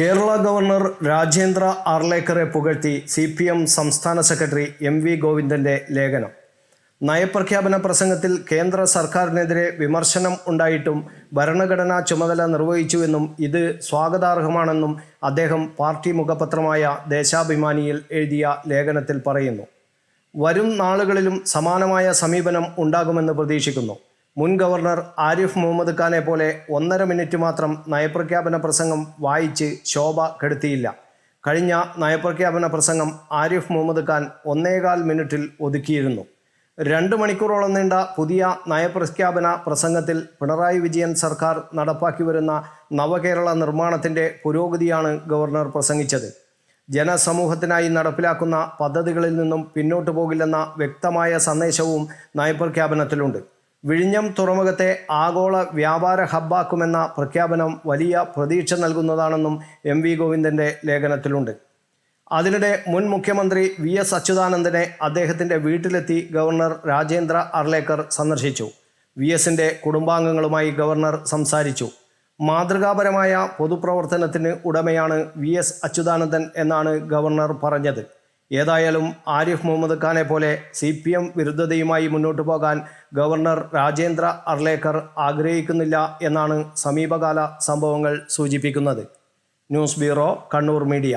Kerala governor Rajendra ആർലേക്കറെ പുകഴ്ത്തി C P M സംസ്ഥാന സെക്രട്ടറി എം വി ഗോവിന്ദന്റെ ലേഖനം. നയപ്രഖ്യാപന പ്രസംഗത്തിൽ കേന്ദ്ര സർക്കാരിനെതിരെ വിമർശനം ഉണ്ടായിട്ടും ഭരണഘടനാ ചുമതല നിർവഹിച്ചുവെന്നും ഇത് സ്വാഗതാർഹമാണെന്നും അദ്ദേഹം പാർട്ടി മുഖപത്രമായ ദേശാഭിമാനിയിൽ എഴുതിയ ലേഖനത്തിൽ പറയുന്നു. വരും നാളുകളിലും സമാനമായ സമീപനം ഉണ്ടാകുമെന്ന് പ്രതീക്ഷിക്കുന്നു. മുൻ ഗവർണർ ആരിഫ് മുഹമ്മദ് ഖാനെ പോലെ ഒന്നര മിനിറ്റ് മാത്രം നയപ്രഖ്യാപന പ്രസംഗം വായിച്ച് ശോഭ കെടുത്തിയില്ല. കഴിഞ്ഞ നയപ്രഖ്യാപന പ്രസംഗം ആരിഫ് മുഹമ്മദ് ഖാൻ ഒന്നേകാൽ മിനിറ്റിൽ ഒതുക്കിയിരുന്നു. രണ്ട് മണിക്കൂറോളം നീണ്ട പുതിയ നയപ്രഖ്യാപന പ്രസംഗത്തിൽ പിണറായി വിജയൻ സർക്കാർ നടപ്പാക്കി വരുന്ന നവകേരള നിർമ്മാണത്തിന്റെ പുരോഗതിയാണ് ഗവർണർ പ്രസംഗിച്ചത്. ജനസമൂഹത്തിനായി നടപ്പിലാക്കുന്ന പദ്ധതികളിൽ നിന്നും പിന്നോട്ടു പോകില്ലെന്ന വ്യക്തമായ സന്ദേശവും നയപ്രഖ്യാപനത്തിലുണ്ട്. വിഴിഞ്ഞം തുറമുഖത്തെ ആഗോള വ്യാപാര ഹബ്ബാക്കുമെന്ന പ്രഖ്യാപനം വലിയ പ്രതീക്ഷ നൽകുന്നതാണെന്നും എം വി ഗോവിന്ദന്റെ ലേഖനത്തിലുണ്ട്. അതിനിടെ മുൻ മുഖ്യമന്ത്രി വി എസ് അച്യുതാനന്ദനെ അദ്ദേഹത്തിന്റെ വീട്ടിലെത്തി ഗവർണർ രാജേന്ദ്ര അർലേക്കർ സന്ദർശിച്ചു. വി എസിന്റെ കുടുംബാംഗങ്ങളുമായി ഗവർണർ സംസാരിച്ചു. മാതൃകാപരമായ പൊതുപ്രവർത്തനത്തിന് ഉടമയാണ് വി എസ് അച്യുതാനന്ദൻ എന്നാണ് ഗവർണർ പറഞ്ഞത്. ഏതായാലും ആരിഫ് മുഹമ്മദ് ഖാനെ പോലെ സി പി എം വിരുദ്ധതയുമായി മുന്നോട്ടു പോകാൻ ഗവർണർ രാജേന്ദ്ര അർലേക്കർ ആഗ്രഹിക്കുന്നില്ല എന്നാണ് സമീപകാല സംഭവങ്ങൾ സൂചിപ്പിക്കുന്നത്. News bureau Kannur media.